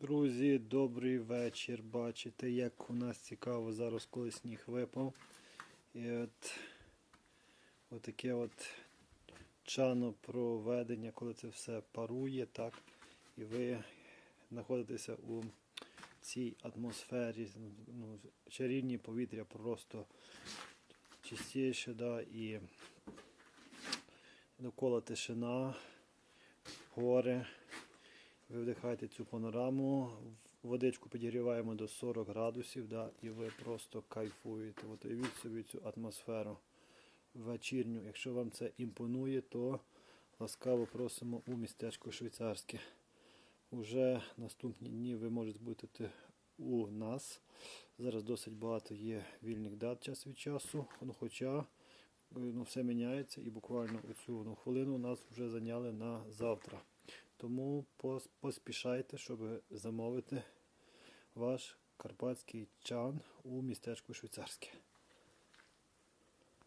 Друзі, добрий вечір. Бачите, як у нас цікаво зараз, коли сніг випав. І от отаке от чано проведення, коли це все парує, так, і ви знаходитеся у цій атмосфері, ну, чарівні повітря просто чистіше, да, і довкола тишина, гори. Ви вдихаєте цю панораму, водичку підігріваємо до 40 градусів, да, і ви просто кайфуєте. От уявіть собі цю атмосферу вечірню. Якщо вам це імпонує, то ласкаво просимо у містечко швейцарське. Уже наступні дні ви можете бути у нас. Зараз досить багато є вільних дат час від часу. Ну, хоча ну, все міняється і буквально цю ну, хвилину нас вже зайняли на завтра. Тому поспішайте, щоб замовити ваш карпатський чан у містечку швейцарське.